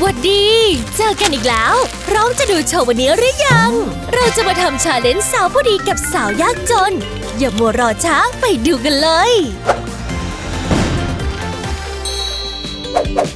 หวัดดี เจอกันอีกแล้วพร้อมจะดูโชว์วันนี้หรือยัง เราจะมาทำชาเลนจ์สาวผู้ดีกับสาวยากจน อย่ามัวรอช้าไปดูกันเลย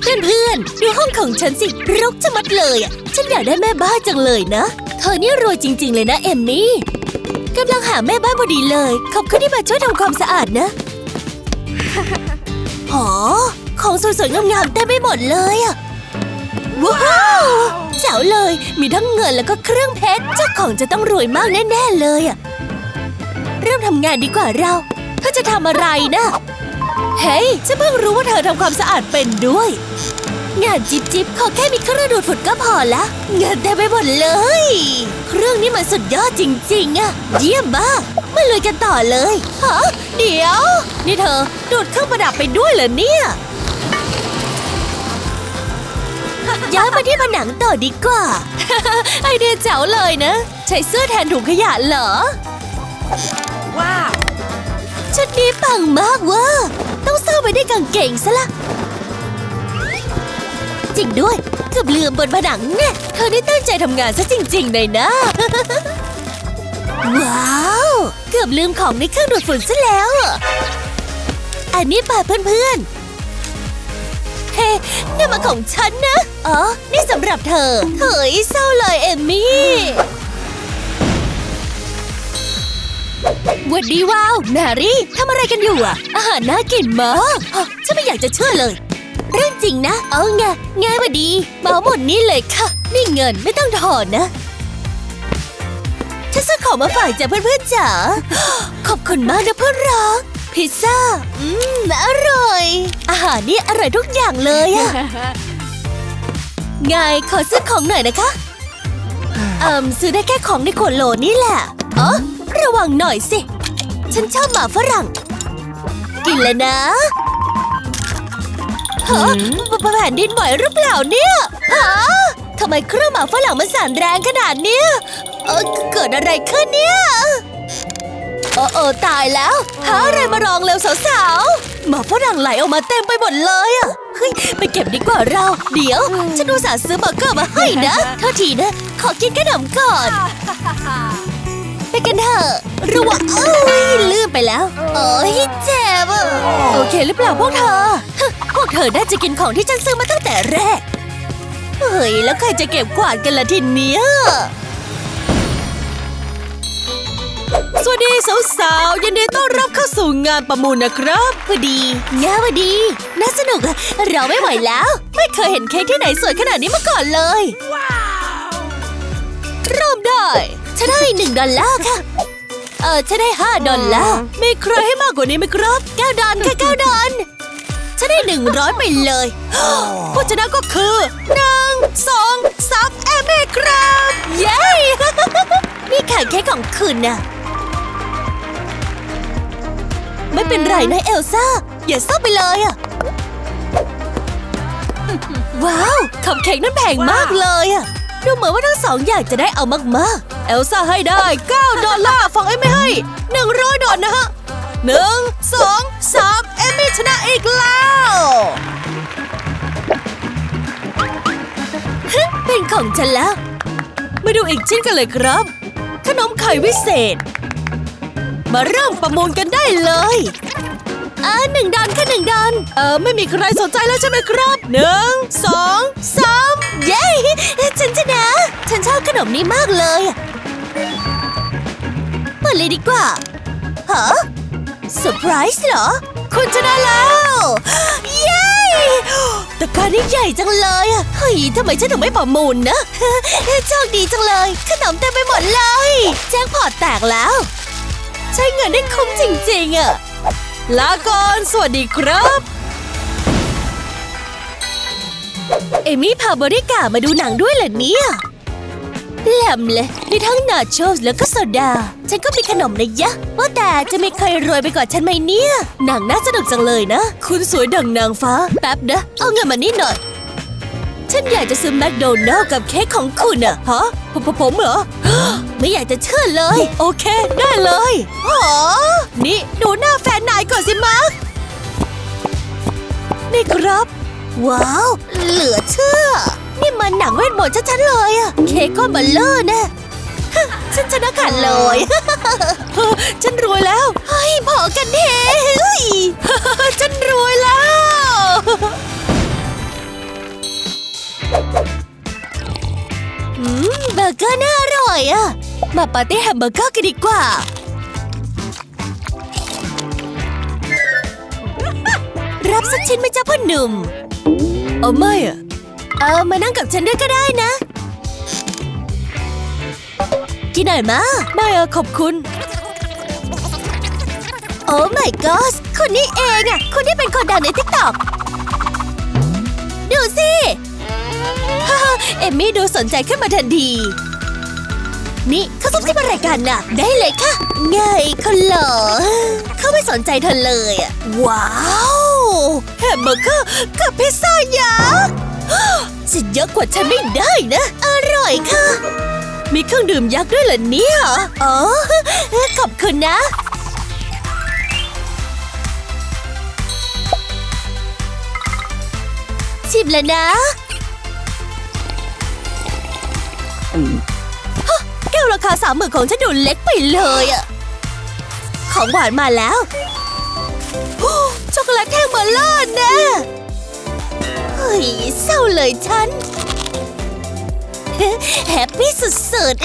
เพื่อนๆ ดูห้องของฉันสิรกจะมัดเลยอะ ฉันอยากได้แม่บ้านจังเลยนะ เธอนี่รวยจริง ๆ เลยนะเอมมี่กำลังหาแม่บ้านพอดีเลย ขอบคุณที่มาช่วยทำความสะอาดนะหอของสวยๆงามๆเต็มไปหมดเลยอะ ว้าวเจ๋วเลย มีทั้งเงินแล้วก็เครื่องเพชร เจ้าของจะต้องรวยมากแน่ ๆ เลยอะเริ่มทำงานดีกว่าเราเธอจะทำอะไรนะ เฮ้ยฉันเพิ่งรู้ว่าเธอทำความสะอาดเป็นด้วย งานจิบจิบขอแค่มีเครื่องดูดฝุ่นก็พอละเงินเต็มไปหมดเลย เครื่องนี้มันสุดยอดจริงๆอะเยี่ยมมากมาเลยกันต่อเลยฮะเดี๋ยว นี่เธอดูดเครื่องประดับไปด้วยเหรอเนี่ย ย้ายมาที่ผนังต่อดีกว่า ไอเดียเจ๋วเลยนะ ใช้เสื้อแทนถุงขยะเหรอ ว้าว ชุดนี้ปังมากเวะต้องซื้อไปได้กางเกงซะละ จริงด้วยเกือบลืมบนผนังเนี่ย เธอได้ตั้งใจทำงานซะจริงๆเลยนะ ว้าว เกือบลืมของในเครื่องดูดฝุ่นซะแล้วอะอันนี้ป่าเพื่อนๆ เฮ้นี่มาของฉันนะ อ๋อ นี่สำหรับเธอ เฮ้ยเศร้าเลยเอมมี่วันดีว้าวแมรี่ทำอะไรกันอยู่อะอาหารน่ากินมากฉันไม่อยากจะเชื่อเลย เรื่องจริงนะ เอาไงง่ายมาดีเหมาหมดนี้เลยค่ะ นี่เงินไม่ต้องถอนนะฉันซื้อของมาฝากจ้ะเพื่อนๆจ๋าขอบคุณมากนะเพื่อนรัก พิซซ่า อืม อร่อย อาหารนี่อร่อยทุกอย่างเลยอะไงขอซื้อของหน่อยนะคะ เอ่มซื้อได้แค่ของในขวดโหลนี่แหละเออระวังหน่อยสิ ฉันชอบหมาฝรั่ง กินแล้วนะฮะแผ่นดินไหวหรือเปล่าเนี่ยฮะทำไมเครื่องหมาฝรั่งมันสั่นแรงขนาดนี้เออเกิดอะไรขึ้นเนี่ย ออเออตายแล้วหาอะไรมารองเร็วสาวๆหมาฝรั่งไหลออกมาเต็มไปหมดเลยอะเฮ้ยไปเก็บดีกว่าเรา เดี๋ยว ฉันดูสาห์ซื้อเบอร์เกอร์มาให้นะเท่าทีนะ ขอกินขนมก่อน ไปกันเถอะระวังเอ้ยลื่นไปแล้วโอ้ยเจ็บอะโอเคหรือเปล่าพวกเธอฮะพวกเธอน่าจะกินของที่ฉันซื้อมาตั้งแต่แรกเฮ้ยแล้วใครจะเก็บกวาดกันล่ะทีเนี้ย สวัสดีสาวๆยินดีต้อนรับเข้าสู่งานประมูลนะครับพอดีง่าพอดี น่าสนุกอะเราไม่ไหวแล้ว ไม่เคยเห็นเค้กที่ไหนสวยขนาดนี้มาก่อนเลยเริ่มได้ฉันให้หนึ่งดอลลาร์ค่ะ เออฉันให้ห้าดอลลาร์มีใครให้มากกว่านี้ไหมครับเก้าดอลค่ะเก้าดอลฉันให้หนึ่งร้อยไปเลยผู้ชนะก็คือหนึ่งสองสามเอมมี่ครับ เย้นี่ค่ะเค้กของคุณน่ะ ไม่เป็นไรนะเอลซ่า อย่าเศร้าไปเลยอะว้าวคัพเค้กนั้นแพงมากเลยอะดูเหมือนว่าทั้งสองอยากจะได้เอามากเอลซ่าให้ได้ 9 ดอลลาร์ฝั่งเอมไม่ให้100ดอลนะฮะหนึ่งสองสามเอมมี่ชนะอีกแล้วๆเป็นของฉันแล้ว มาดูอีกชิ้นกันเลยครับ ขนมไข่วิเศษ มาเริ่มประมูลกันได้เลยเอ่าหนึ่งดอนแค่หนึ่งดอนเออไม่มีใครสนใจแล้วใช่ไหมครับหนึ่งสองสามเย้ฉันชนะ ฉันชอบขนมนี้มากเลยเปิดเลยดีกว่าฮะเซอร์ไพรส์เหรอ คุณชนะแล้ว เย้ตะกร้ารนี้ใหญ่จังเลยอะเฮ้ยทำไมฉันถึงไม่ประมูลนะโชคดีจังเลย ขนมเต็มไปหมดเลย แจ็คพอตแตกแล้ว ช้เงินได้คุ้มจริงๆอะลาก่อนสวัสดีครับ เอมี่พาบริกามาดูหนังด้วยเหรอเนี่ยแหลมเลยมีทั้งนาโชสแล้วก็โซดา ฉันก็มีขนมนะยะ ว่าแต่จะมีใครรวยไปกว่าฉันไหมเนี่ย หนังน่าสนุกจังเลยนะ คุณสวยดังนางฟ้า แป๊บนะ เอาเงินมานี่หน่อย ฉันอยากจะซื้อแมคโดนัลล์กับเค้กของคุณอะฮะผมผมผมเหรอ ไม่อยากจะเชื่อเลย โอเค ได้เลยอ๋อนี่ดูหน้าแฟนนายก่อนสิมาร์คนี่ครับ ว้าว เหลือเชื่อหนังเวทมนต์ชัดๆเลยอะเค้กก้อนเบัลเลอร์นะฮะฉันชนะขาดเลยเฮ้อฉันรวยแล้ว เฮ้ยพอกันเถอะเฮ้ยฉันรวยแล้ว อืมเบอร์เกอร์น่าอร่อยอะมาปาร์ตี้แฮมเบอร์เกอร์กันดีกว่า รับสักชิ้นไหมจ๊ะพ่อหนุ่ม เอาไม่อะเออมานั่งกับฉันด้วยก็ได้นะ กินหน่อยมาไม่อะขอบคุณ โอ้ my god คนนี้เองอะคนที่เป็นคนดังในทิกตอกดูสิ เอมมี่ดูสนใจขึ้นมาทันที นี่เขาซุบซิบอะไรกันน่ะ ได้เลยค่ะไงคนหล่อเขาไม่สนใจเธอเลยอะว้าวแฮมเบอร์เกอร์กับพิซซ่ายักษ์จะเยอะกว่าฉันไม่ได้นะ อร่อยค่ะ มีเครื่องดื่มยักษ์ด้วยเหรอเนี่ย อ๋อ ขอบคุณนะชิมแล้วนะ ฮะแก้วราคาสามหมื่นของฉันดูเล็กไปเลยอะของหวานมาแล้วช็อกโกแลตแท่งเบอร์เลอร์นะเฮ้ยเศร้าเลยฉัน แฮปปี้สุดๆ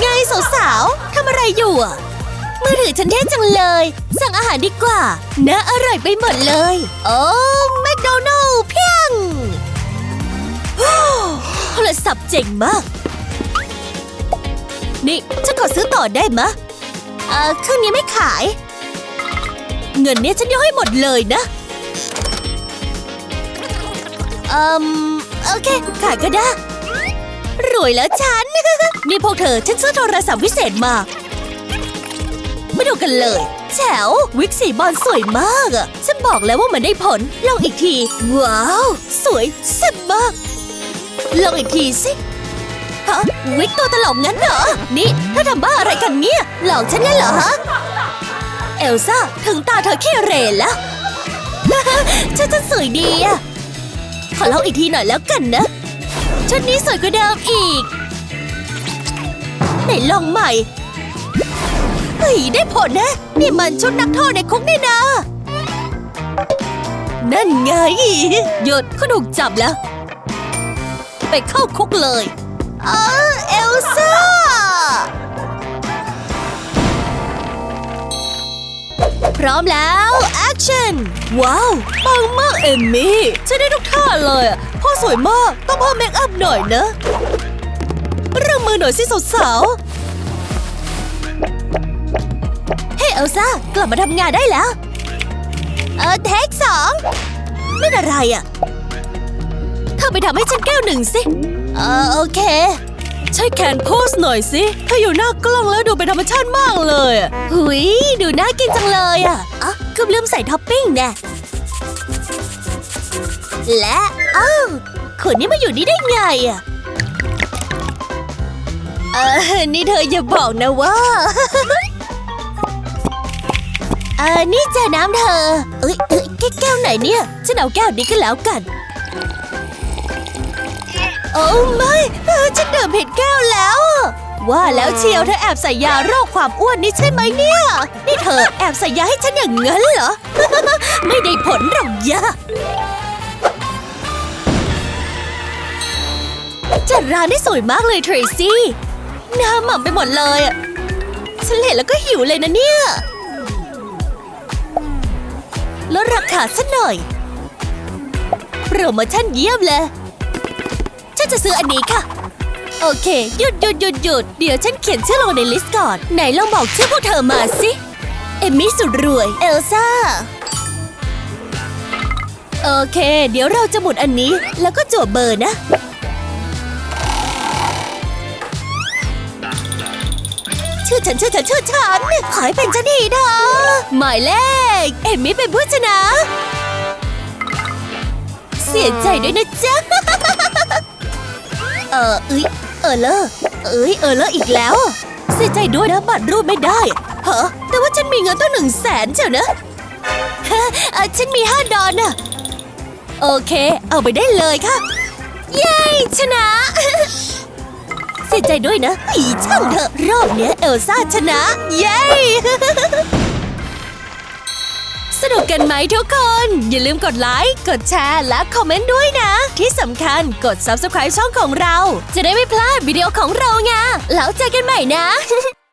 ไงสาวๆทำอะไรอยู่อะ ถือฉันเท่จังเลย สั่งอาหารดีกว่าน่าอร่อยไปหมดเลย โอ้แมคโดนัลล์เพียงโอ้โทรศัพท์เจ๋งมาก นี่ฉันขอซื้อต่อได้มเออเครื่องนี้ไม่ขาย เงินเนี้ยฉันยกให้หมดเลยนะอ่มโอเค ขายก็ได้ รวยแล้วฉัน นี่พวกเธอฉันซื้อโทรศัพท์วิเศษมา มาดูกันเลยแฉววิกสีบอลสวยมากอะฉันบอกแล้วว่ามันได้ผล ลองอีกที ว้าว สวยแซ่บมาก ลองอีกทีสิฮะวิกตัวตลกงั้นเหรอ นี่ถ้าทำบ้าอะไรกันเนี่ย หลอกฉันงั้นเหรอฮะ เอลซ่า ถึงตาเธอขี้เหรแล้วฉันจะสวยดีอะขอลองอีกทีหน่อยแล้วกันนะ ชุดนี้สวยกว่าเดิมอีกไหนลองใหม่ ฮ้ย ได้ผลนะ นี่มันชุดนักโทษในคุกนี่นะนั่นไง หยุดเขาถูกจับแล้ว ไปเข้าคุกเลย เออเอลซ่า พร้อมแล้ว แอคชั่น ว้าว ปังมากเอมมี่ฉันได้ทุกท่าเลยพ่อสวยมาก ต้องเพิ่มเมคอัพหน่อยนะเรื่องมือหน่อยสิสาว เอลซ่ากลับมาทำงานได้แล้ว เออเทคสองนั่นอะไรอะเธอไปทำให้ฉันแก้วหนึ่งสิ เออโอเคๆใช้แขนโพสหน่อยสิถ้าอยู่หน้ากล้องแล้วดูเป็นธรรมชาติมากเลยอะหุยดูน่ากินจังเลยอะอะเกือบลืมใส่ท็อปปิ้งแน่และอ้าวขวดนี้มาอยู่นี่ได้ไงอะเออนี่เธออย่าบอกนะว่า เออนี่เจอน้ำเธอ เอ้ยเอ้ยแก้วไหนเนี่ย ฉันเอาแก้วนี้ก็แล้วกัน โอ้ไม่เออฉันดื่มผิดแก้วแล้ว ว่าแล้วเชียวเธอแอบใส่ยาโรคความอ้วนนี่ใช่ไหมเนี่ย นี่เธอแอบใส่ยาให้ฉันอย่างนั้นเหรอ ไม่ได้ผลหรอกยะจัดร้านได้สวยมากเลยเทรซี่หน้าหม่ำไปหมดเลยอะฉันเห็นแล้วก็หิวเลยนะเนี่ย ลดราคาสักหน่อย โปรโมชั่นเยี่ยมเลย ฉันจะซื้ออันนี้ค่ะ โอเค หยุดหยุดหยุดหยุดเดี๋ยวฉันเขียนชื่อลงในลิสต์ก่อน ไหนลองบอกชื่อพวกเธอมาสิ เอมมี่สุดรวย เอลซ่า โอเค เดี๋ยวเราจะหมุนอันนี้ แล้วก็จั่วเบอร์นะชื่อฉันชื่อฉันชื่อฉันขอให้เป็นฉันทีเถอะหมายเลข เอมมี่เป็นผู้ชนะ เสียใจด้วยนะจ๊ะ เออเอ้ยเออเลอเอ้ยเออเลออีกแล้ว เสียใจด้วยนะบัตรรูดไม่ได้เหรอแต่ว่าฉันมีเงินตั้งหนึ่งแสนเจ้านะฮะเอ่อฉันมีห้าดอน่ะ โอเค เอาไปได้เลยค่ะ เย้ชนะ เสียใจด้วยนะอีช่างเถอะรอบเนี้ยเอลซ่าชนะ เย้ นุกกันไหมทุกคน อย่าลืมกดไลค์ กดแชร์ และคอมเมนต์ด้วยนะ ที่สำคัญกด subscribe ช่องของเรา จะได้ไม่พลาดวิดีโอของเราไงแล้วเจอกันใหม่นะ